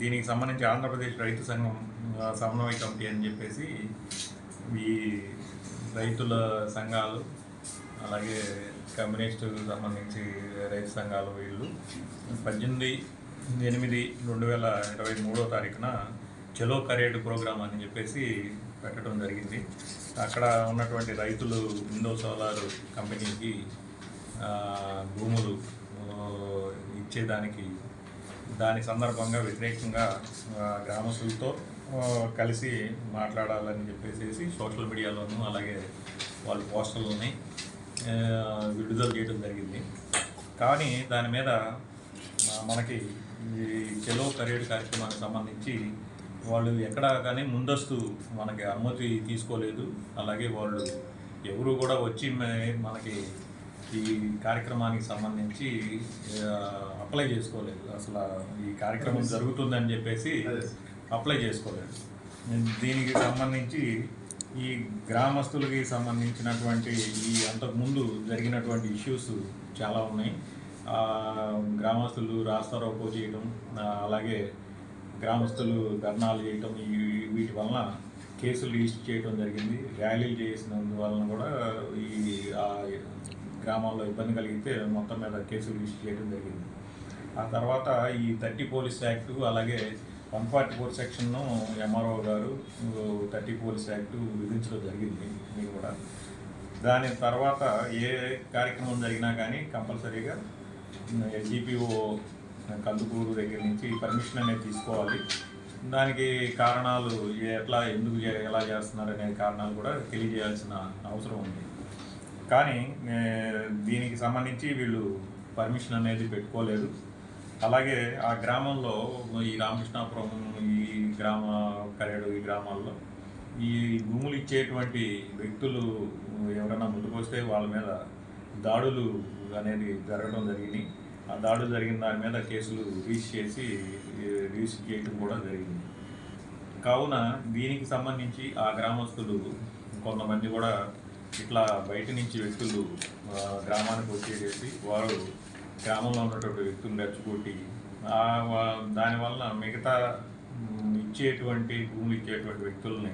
దీనికి సంబంధించి ఆంధ్రప్రదేశ్ రైతు సంఘం సమన్వయ కమిటీ అని చెప్పేసి ఈ రైతుల సంఘాలు అలాగే కమ్యూనిస్టు సంబంధించి రైతు సంఘాలు వీళ్ళు పద్దెనిమిది ఎనిమిది రెండు వేల ఇరవై మూడో తారీఖున చెలో కరేడ్ ప్రోగ్రామ్ అని చెప్పేసి పెట్టడం జరిగింది. అక్కడ ఉన్నటువంటి రైతులు విండో సోలార్ కంపెనీకి భూములు ఇచ్చేదానికి దాని సందర్భంగా వ్యతిరేకంగా గ్రామస్తులతో కలిసి మాట్లాడాలని చెప్పేసి సోషల్ మీడియాలోనూ అలాగే వాళ్ళ పోస్టర్లని విడుదల చేయడం జరిగింది. కానీ దాని మీద మనకి ఈ చెలో పరేడ్ కార్యక్రమానికి సంబంధించి వాళ్ళు ఎక్కడా కానీ ముందస్తు మనకి అనుమతి తీసుకోలేదు. అలాగే వాళ్ళు ఎవరు కూడా వచ్చి మనకి ఈ కార్యక్రమానికి సంబంధించి అప్లై చేసుకోలేదు. అసలు ఈ కార్యక్రమం జరుగుతుందని చెప్పేసి అప్లై చేసుకోలేదు. దీనికి సంబంధించి ఈ గ్రామస్తులకి సంబంధించినటువంటి ఈ అంతకుముందు జరిగినటువంటి ఇష్యూస్ చాలా ఉన్నాయి. గ్రామస్తులు రాస్తారోకో చేయడం అలాగే గ్రామస్తులు ధర్నాలు చేయటం ఈ వీటి వలన కేసులు రిజిస్టర్ చేయడం జరిగింది. ర్యాలీలు చేసినందువలన కూడా ఈ గ్రామాల్లో ఇబ్బంది కలిగితే మొత్తం మీద కేసులు రిజిస్టర్ చేయడం జరిగింది. ఆ తర్వాత ఈ థర్టీ పోలీస్ యాక్ట్ అలాగే వన్ ఫార్టీ ఫోర్ సెక్షన్ను ఎంఆర్ఓ గారు థర్టీ పోలీస్ యాక్ట్ విధించడం జరిగింది మీరు కూడా. దాని తర్వాత ఏ కార్యక్రమం జరిగినా కానీ కంపల్సరీగా ఎస్డిపిఓ కందుకూరు దగ్గర నుంచి పర్మిషన్ అనేది తీసుకోవాలి. దానికి కారణాలు ఎట్లా ఎందుకు ఎలా చేస్తున్నారు అనే కారణాలు కూడా తెలియజేయాల్సిన అవసరం ఉంది. కానీ దీనికి సంబంధించి వీళ్ళు పర్మిషన్ అనేది పెట్టుకోలేదు. అలాగే ఆ గ్రామంలో ఈ రామకృష్ణాపురం ఈ గ్రామ కరేడు ఈ గ్రామాల్లో ఈ భూములు ఇచ్చేటువంటి వ్యక్తులు ఎవరైనా ముందుకొస్తే వాళ్ళ మీద దాడులు అనేది జరగడం జరిగింది. ఆ దాడులు జరిగిన దాని మీద కేసులు రిజిస్టర్ చేసి రిజిస్టర్ చేయడం కూడా జరిగింది. కావున దీనికి సంబంధించి ఆ గ్రామస్తులు కొంతమంది కూడా ఇట్లా బయట నుంచి వ్యక్తులు గ్రామానికి వచ్చేసేసి వారు గ్రామంలో ఉన్నటువంటి వ్యక్తులు రెచ్చగొట్టి ఆ దానివల్ల మిగతా ఇచ్చేటువంటి భూములు ఇచ్చేటువంటి వ్యక్తుల్ని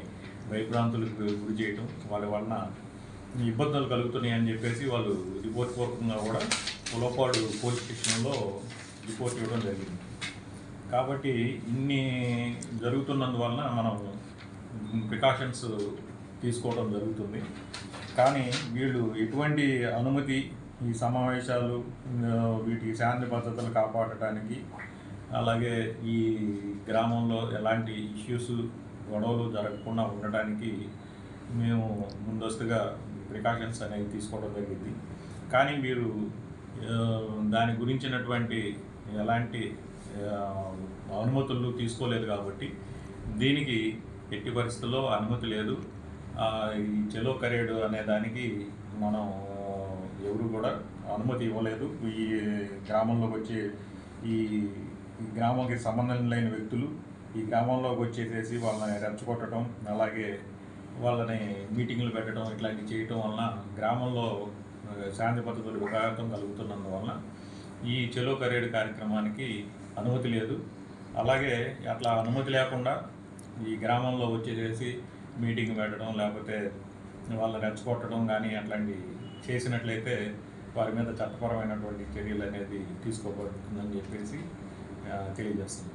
భయభ్రాంతులకు గురి చేయటం వాళ్ళ వలన ఇబ్బందులు కలుగుతున్నాయి అని చెప్పేసి వాళ్ళు రిపోర్ట్ పూర్వకంగా కూడా పులపాడు పోలీస్ స్టేషన్లో రిపోర్ట్ ఇవ్వడం జరిగింది. కాబట్టి ఇన్ని జరుగుతున్నందువలన మనం ప్రికాషన్స్ తీసుకోవడం జరుగుతుంది. కానీ వీళ్ళు ఎటువంటి అనుమతి ఈ సమావేశాలు వీటికి శాంతి భద్రతలు కాపాడటానికి అలాగే ఈ గ్రామంలో ఎలాంటి ఇష్యూస్ గొడవలు జరగకుండా ఉండటానికి మేము ముందస్తుగా ప్రికాషన్స్ అనేవి తీసుకోవడం జరిగింది. కానీ మీరు దాని గురించినటువంటి ఎలాంటి అనుమతులు తీసుకోలేదు కాబట్టి దీనికి ఎట్టి పరిస్థితుల్లో అనుమతి లేదు. ఈ చెలో కరేడు అనే దానికి మనం ఎవరు కూడా అనుమతి ఇవ్వలేదు. ఈ గ్రామంలోకి వచ్చే ఈ గ్రామంకి సంబంధం లేని వ్యక్తులు ఈ గ్రామంలోకి వచ్చేసేసి వాళ్ళని రెచ్చగొట్టడం అలాగే వాళ్ళని మీటింగ్లు పెట్టడం ఇట్లాంటివి చేయటం వలన గ్రామంలో శాంతి భద్రతలు విఘాతం కలుగుతున్నందువలన ఈ చెలో కరేడు కార్యక్రమానికి అనుమతి లేదు. అలాగే అట్లా అనుమతి లేకుండా ఈ గ్రామంలో వచ్చేసేసి మీటింగ్ పెట్టడం లేకపోతే వాళ్ళని రెచ్చగొట్టడం కానీ అట్లాంటి చేసినట్లయితే వారి మీద చట్టపరమైనటువంటి చర్యలు అనేది తీసుకోబడుతుందని చెప్పేసి ఆ, తెలియజేస్తుంది